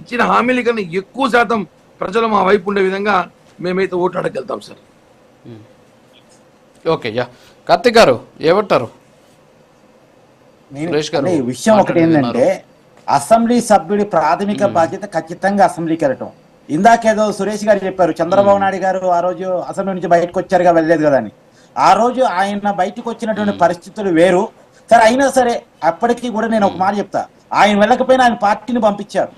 ఇచ్చిన హామీల కన్నా ఎక్కువ శాతం ప్రజలు మా వైపు ఉండే విధంగా మేమైతే vote అడగలుగుతాం sir. Okay ya Karthik garu ఏమంటారు? విషయం ఒకటి ఏంటంటే అసెంబ్లీ సభ్యుడి ప్రాథమిక బాధ్యత ఖచ్చితంగా అసెంబ్లీకి వెళ్ళటం. ఇందాకేదో సురేష్ గారు చెప్పారు చంద్రబాబు నాయుడు గారు ఆ రోజు అసెంబ్లీ నుంచి బయటకు వచ్చారుగా వెళ్ళలేదు కదా అని. ఆ రోజు ఆయన బయటకు వచ్చినటువంటి పరిస్థితులు వేరు. సరే అయినా సరే అప్పటికి కూడా నేను ఒక మాట చెప్తా. ఆయన వెళ్ళకపోయినా ఆయన పార్టీని పంపించారు.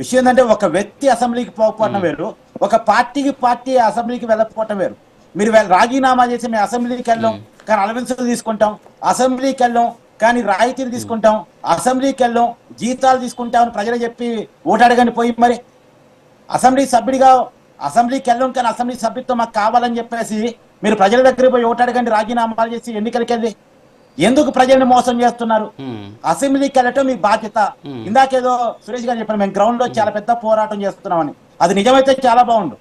విషయం ఏంటంటే ఒక వ్యక్తి అసెంబ్లీకి పోకపోవటం వేరు ఒక పార్టీకి పార్టీ అసెంబ్లీకి వెళ్ళకపోవటం వేరు. మీరు రాజీనామా చేసి మేము అసెంబ్లీకి వెళ్ళాం కానీ అలవెన్సులు తీసుకుంటాం అసెంబ్లీకి వెళ్ళాం కానీ రాయితీలు తీసుకుంటాం అసెంబ్లీకి వెళ్ళాం జీతాలు తీసుకుంటాం అని ప్రజలు చెప్పి ఓటాడగానే పోయి మరి. అసెంబ్లీ సభ్యుడిగా అసెంబ్లీకి వెళ్ళాం కానీ అసెంబ్లీ సభ్యుడితో మాకు కావాలని చెప్పేసి మీరు ప్రజల దగ్గర పోయి ఓటాడగండి రాజీనామాలు చేసి ఎన్నికలకి వెళ్ళి ఎందుకు ప్రజల్ని మోసం చేస్తున్నారు. అసెంబ్లీకి వెళ్ళటం మీ బాధ్యత. ఇందాకేదో సురేష్ గారు చెప్పాను మేము గ్రౌండ్లో చాలా పెద్ద పోరాటం చేస్తున్నామని. అది నిజమైతే చాలా బాగుండు.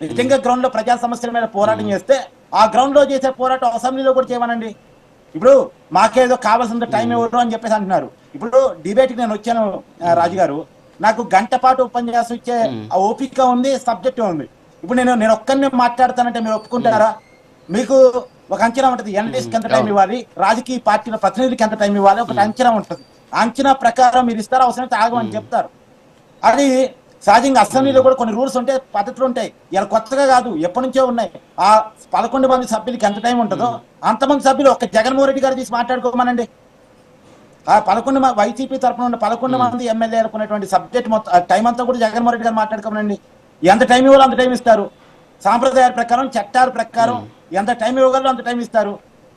నిజంగా గ్రౌండ్లో ప్రజా సమస్యల మీద పోరాటం చేస్తే ఆ గ్రౌండ్లో చేసే పోరాటం అసెంబ్లీలో కూడా చేయమనండి. ఇప్పుడు మాకేదో కావాల్సినంత టైం ఇవ్వడం అని చెప్పేసి అంటున్నారు. ఇప్పుడు డిబేట్కి నేను వచ్చాను రాజు గారు నాకు గంట పాటు ఉపన్యాసం ఇచ్చే ఆ ఓపిక ఉంది సబ్జెక్ట్ ఉంది. ఇప్పుడు నేను నేను ఒక్కరిని మాట్లాడతానంటే మీరు ఒప్పుకుంటారా? మీకు ఒక అంచనా ఉంటుంది. ఎన్డీఎస్కి ఎంత టైం ఇవ్వాలి? రాజకీయ పార్టీల ప్రతినిధులకి ఎంత టైం ఇవ్వాలి? ఒక అంచనా ఉంటుంది. అంచనా ప్రకారం మీరు ఇస్తారా అవసరమైతే ఆగమని చెప్తారు. అది సహజంగా అసెంబ్లీలో కూడా కొన్ని రూల్స్ ఉంటాయి పద్ధతులు ఉంటాయి. ఇలా కొత్తగా కాదు ఎప్పటి నుంచో ఉన్నాయి. ఆ పదకొండు మంది సభ్యులకి ఎంత టైం ఉంటుందో అంతమంది సభ్యులు ఒక జగన్మోహన్ రెడ్డి గారు తీసి మాట్లాడుకోమనండి. ఆ పదకొండు మంది వైసీపీ తరఫున ఉన్న పదకొండు మంది ఎమ్మెల్యేలకు ఉన్నటువంటి సబ్జెక్ట్ మొత్తం ఆ టైం అంతా కూడా జగన్మోహన్ రెడ్డి గారు మాట్లాడుకోమనండి. ఎంత టైం ఇవ్వాలో అంత టైం ఇస్తారు. సాంప్రదాయాల ప్రకారం చట్టాల ప్రకారం ఎంత టైం ఇవ్వగలరో అంత టైం ఇస్తారు.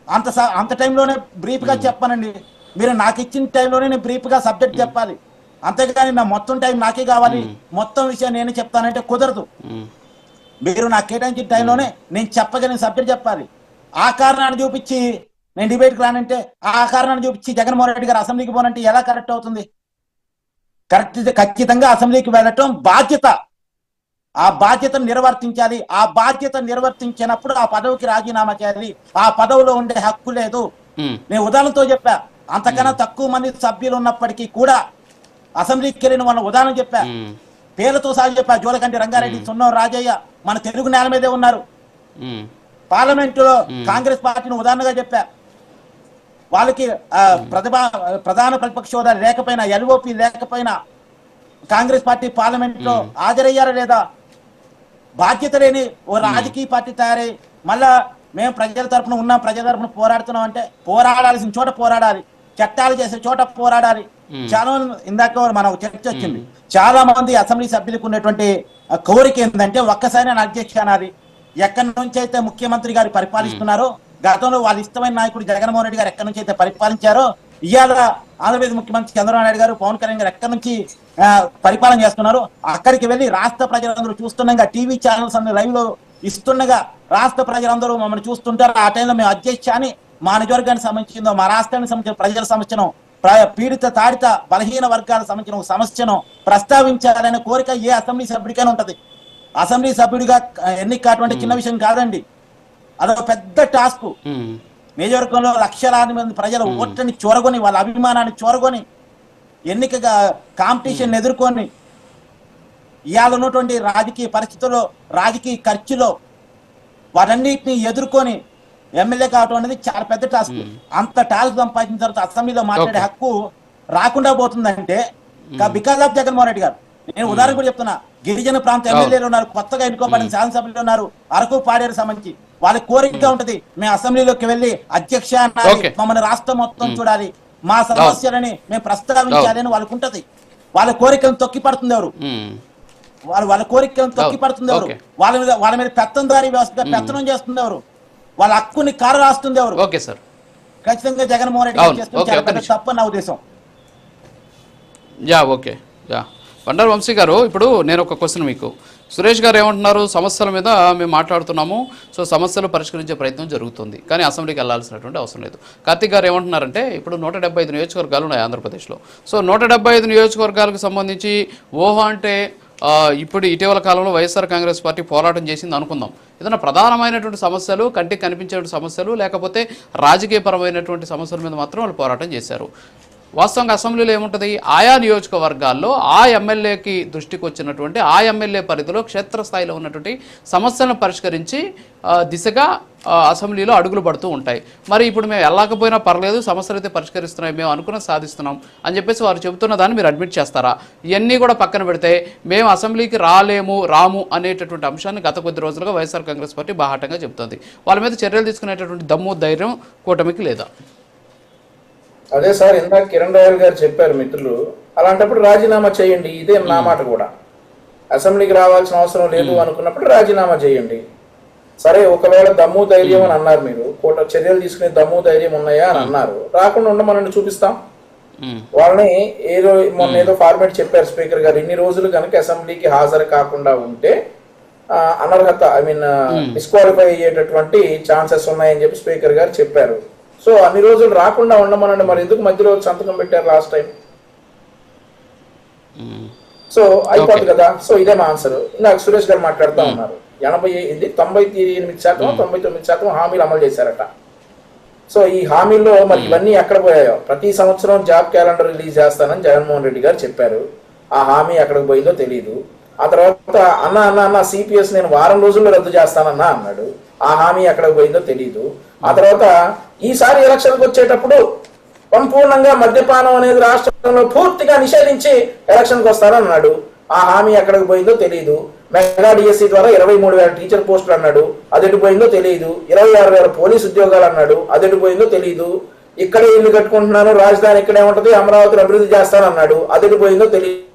అంత అంత టైంలోనే బ్రీఫ్గా చెప్పానండి. మీరు నాకు ఇచ్చిన టైంలోనే నేను బ్రీఫ్గా సబ్జెక్ట్ చెప్పాలి. అంతేగాని నా మొత్తం టైం నాకే కావాలి. మొత్తం విషయం నేనే చెప్తానంటే కుదరదు. మీరు నాకు కేటాయించిన టైంలోనే నేను చెప్పగలిగిన సబ్జెక్ట్ చెప్పాలి. ఆ కారణాన్ని చూపించి నేను డిబేట్కి రానంటే ఆ కారణాన్ని చూపించి జగన్మోహన్ రెడ్డి గారు అసెంబ్లీకి పోనంటే ఎలా కరెక్ట్ అవుతుంది? కరెక్ట్ ఖచ్చితంగా అసెంబ్లీకి వెళ్ళటం బాధ్యత. ఆ బాధ్యతను నిర్వర్తించాలి. ఆ బాధ్యత నిర్వర్తించినప్పుడు ఆ పదవికి రాజీనామా చేయాలి. ఆ పదవిలో ఉండే హక్కు లేదు. నేను ఉదాహరణతో చెప్పా. అంతకన్నా తక్కువ మంది సభ్యులు ఉన్నప్పటికీ కూడా అసెంబ్లీకి వెళ్ళిన వాళ్ళ ఉదాహరణ చెప్పా. పేర్లతో సహా చెప్పా. జోలకంటి రంగారెడ్డి సున్నం రాజయ్య మన తెలుగు నేల మీదే ఉన్నారు. పార్లమెంటులో కాంగ్రెస్ పార్టీని ఉదాహరణగా చెప్పా. వాళ్ళకి ప్రతిభా ప్రధాన ప్రతిపక్ష హోదా లేకపోయినా ఎల్ఓపి లేకపోయినా కాంగ్రెస్ పార్టీ పార్లమెంట్లో హాజరయ్యారా లేదా? బాధ్యత లేని ఓ రాజకీయ పార్టీ తయారై మళ్ళా మేము ప్రజల తరపున ఉన్నాం ప్రజల తరపున పోరాడుతున్నాం అంటే పోరాడాల్సిన చోట పోరాడాలి చట్టాలు చేసే చోట పోరాడాలి. చాలా మంది ఇందాక మన చర్చ వచ్చింది. చాలా మంది అసెంబ్లీ సభ్యులకు ఉన్నటువంటి కోరిక ఏంటంటే ఒక్కసారి నేను అధ్యక్ష అనాలి. ఎక్కడి నుంచి అయితే ముఖ్యమంత్రి గారు పరిపాలిస్తున్నారో గతంలో వాళ్ళ ఇష్టమైన నాయకుడు జగన్మోహన్ రెడ్డి గారు ఎక్కడి నుంచి అయితే పరిపాలించారో ఇవాళ ఆంధ్రప్రదేశ్ ముఖ్యమంత్రి చంద్రబాబు నాయుడు గారు పవన్ కళ్యాణ్ గారు ఎక్కడి నుంచి పరిపాలన చేస్తున్నారు? అక్కడికి వెళ్ళి రాష్ట్ర ప్రజలందరూ చూస్తుండగా టీవీ ఛానల్స్ అన్ని లైవ్లో ఇస్తుండగా రాష్ట్ర ప్రజలందరూ మమ్మల్ని చూస్తుంటారు. ఆ టైంలో మేము అధ్యక్ష అని మా నియోజకవర్గానికి సంబంధించిందో మా రాష్ట్రానికి సంబంధించిన ప్రజల సమస్యను పీడిత తాడిత బలహీన వర్గాలకు సంబంధించిన ఒక సమస్యను ప్రస్తావించాలనే కోరిక ఏ అసెంబ్లీ సభ్యుడికైనా ఉంటది. అసెంబ్లీ సభ్యుడిగా ఎన్నిక చిన్న విషయం కాదండి. అదొక పెద్ద టాస్క్. నియోజకవర్గంలో లక్షలాది మంది ప్రజల ఓట్లని చొరగొని వాళ్ళ అభిమానాన్ని చొరగొని ఎన్నికగా కాంపిటీషన్ ఎదుర్కొని ఇవాళ ఉన్నటువంటి రాజకీయ పరిస్థితుల్లో రాజకీయ ఖర్చులో వాటన్నిటిని ఎదుర్కొని ఎమ్మెల్యే కావటం అనేది చాలా పెద్ద టాస్క్. అంత టాస్క్ సంపాదించిన తర్వాత అసెంబ్లీలో మాట్లాడే. హక్కు రాకుండా పోతుందంటే బికాస్ ఆఫ్ జగన్మోహన్ రెడ్డి గారు. నేను ఉదాహరణ కూడా చెప్తున్నా గిరిజన ప్రాంత ఎమ్మెల్యేలు ఉన్నారు కొత్తగా ఎన్నుకోబడిన శాసనసభ్యులు ఉన్నారు అరకు పాడేరు సంబంధించి. వాళ్ళ కోరిక ఉంటది. మేము అసెంబ్లీలోకి వెళ్ళి అధ్యక్ష. మమ్మల్ని రాష్ట్రం మొత్తం చూడాలి. మా సమస్యలని మేము ప్రస్తావించాలి అని వాళ్ళకు ఉంటది. వాళ్ళ కోరికలను తొక్కి పడుతుంది ఎవరు. వాళ్ళ వాళ్ళ కోరికలను తొక్కి పడుతుంది ఎవరు. వాళ్ళ మీద వాళ్ళ మీద పెత్తందారి వ్యవస్థగా పెత్తనం చేస్తుంది ఎవరు? వాళ్ళ హక్కుని కార రాస్తుంది ఎవరు? Okay sir. ఖచ్చితంగా జగన్మోహన్ రెడ్డి. చేస్తుంది. తప్పు నా ఉద్దేశం. Ya okay. Ya. Bandaru Vamsi garu ఇప్పుడు నేను ఒక క్వశ్చన్ మీకు. సురేష్ గారు ఏమంటున్నారు? సమస్యల మీద మేము మాట్లాడుతున్నాము. సో సమస్యలు పరిష్కరించే ప్రయత్నం జరుగుతుంది. కానీ అసెంబ్లీకి వెళ్ళాల్సినటువంటి అవసరం లేదు. కార్తీక్ గారు ఏమంటున్నారంటే ఇప్పుడు నూట డెబ్బై ఐదు నియోజకవర్గాలు ఉన్నాయి ఆంధ్రప్రదేశ్లో. సో నూట డెబ్బై ఐదు నియోజకవర్గాలకు సంబంధించి ఓహో అంటే ఇప్పుడు ఇటీవల కాలంలో వైఎస్ఆర్ కాంగ్రెస్ పార్టీ పోరాటం చేసింది అనుకుందాం. ఏదైనా ప్రధానమైనటువంటి సమస్యలు కంటికి కనిపించేటువంటి సమస్యలు లేకపోతే రాజకీయపరమైనటువంటి సమస్యల మీద మాత్రం వాళ్ళు పోరాటం చేశారు. వాస్తవంగా అసెంబ్లీలో ఏముంటుంది? ఆయా నియోజకవర్గాల్లో ఆ ఎమ్మెల్యేకి దృష్టికి వచ్చినటువంటి ఆ ఎమ్మెల్యే పరిధిలో క్షేత్రస్థాయిలో ఉన్నటువంటి సమస్యలను పరిష్కరించి దిశగా అసెంబ్లీలో అడుగులు పడుతూ ఉంటాయి. మరి ఇప్పుడు మేము వెళ్ళకపోయినా పర్లేదు సమస్యలు అయితే పరిష్కరిస్తున్నాయి మేము అనుకున్న సాధిస్తున్నాం అని చెప్పేసి వారు చెబుతున్న దాన్ని మీరు అడ్మిట్ చేస్తారా? ఇవన్నీ కూడా పక్కన పెడితే మేము అసెంబ్లీకి రాలేము రాము అనేటటువంటి అంశాన్ని గత కొద్ది రోజులుగా వైఎస్ఆర్ కాంగ్రెస్ పార్టీ బాహాటంగా చెబుతుంది. వాళ్ళ మీద చర్యలు తీసుకునేటటువంటి దమ్ము ధైర్యం కూటమికి లేదా? అదే సార్ ఇందాక కిరణ్ రాయల్ గారు చెప్పారు మిత్రులు అలాంటప్పుడు రాజీనామా చేయండి ఇదే నా మాట కూడా. అసెంబ్లీకి రావాల్సిన అవసరం లేదు అనుకున్నప్పుడు రాజీనామా చేయండి. సరే ఒకవేళ దమ్ము ధైర్యం అని అన్నారు మీరు కోట చర్యలు తీసుకునే దమ్ము ధైర్యం ఉన్నాయా అని అన్నారు రాకుండా ఉండమనండి చూపిస్తాం. వాళ్ళని ఏదో మొన్న ఏదో ఫార్మేట్ చెప్పారు స్పీకర్ గారు ఇన్ని రోజులు కనుక అసెంబ్లీకి హాజరు కాకుండా ఉంటే అనర్హత ఐ మీన్ డిస్క్వాలిఫై అయ్యేటటువంటి ఛాన్సెస్ ఉన్నాయని చెప్పి స్పీకర్ గారు చెప్పారు. సో అన్ని రోజులు రాకుండా ఉండమనండి. మరి ఎందుకు మధ్యలో సంతకం పెట్టారు లాస్ట్ టైం. సో అయిపోతుంది కదా. సో ఇదే మా ఆన్సర్ ఇందాక సురేష్ గారు మాట్లాడుతూ ఉన్నారు. ఎనభై ఇది తొంభై ఎనిమిది శాతం తొంభై తొమ్మిది శాతం హామీలు అమలు చేశారట. సో ఈ హామీల్లో మరి ఇవన్నీ ఎక్కడ పోయాయో? ప్రతి సంవత్సరం జాబ్ క్యాలెండర్ రిలీజ్ చేస్తానని జగన్మోహన్ రెడ్డి గారు చెప్పారు. ఆ హామీ ఎక్కడికి పోయిందో తెలియదు ఆ తర్వాత అన్న అన్న అన్న సిపిఎస్ నేను వారం రోజుల్లో రద్దు చేస్తానన్నా అన్నాడు. ఆ హామీ ఎక్కడికి పోయిందో తెలియదు ఆ తర్వాత ఈసారి ఎలక్షన్కి వచ్చేటప్పుడు సంపూర్ణంగా మద్యపానం అనేది రాష్ట్రంలో పూర్తిగా నిషేధించి ఎలక్షన్కి వస్తారన్నాడు ఆ హామీ ఎక్కడికి పోయిందో తెలియదు మెగా డిఎస్సి ద్వారా ఇరవై మూడు వేల టీచర్ పోస్టులు అన్నాడు. అదెటు పోయిందో తెలియదు ఇరవై ఆరు వేల పోలీస్ ఉద్యోగాలు అన్నాడు. అదెటు పోయిందో తెలియదు ఇక్కడే ఇల్లు కట్టుకుంటున్నాను. రాజధాని ఇక్కడే ఉంటది. అమరావతిని అభివృద్ధి చేస్తానన్నాడు. అదెటు పోయిందో తెలియదు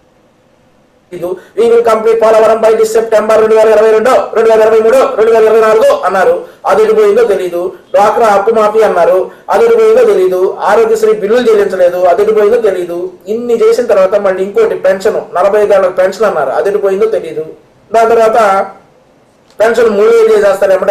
we will complete Polavaram by this September రెండు వేల ఇరవై రెండు రెండు వేల ఇరవై మూడు రెండు వేల ఇరవై నాలుగు అన్నారు. అది ఎడిపోయిందో తెలియదు డ్వాక్రా అప్పు మాఫీ అన్నారు. అది ఎడిపోయిందో తెలియదు ఆరోగ్యశ్రీ బిల్లులు చెల్లించలేదు. అది ఎడిపోయిందో తెలియదు ఇన్ని చేసిన తర్వాత మళ్ళీ ఇంకోటి పెన్షన్ నలభై ఐదు పెన్షన్ అన్నారు అది ఎడిపోయిందో తెలియదు దాని తర్వాత పెన్షన్ మూడు వేలు చేసేస్తారు ఏమంటే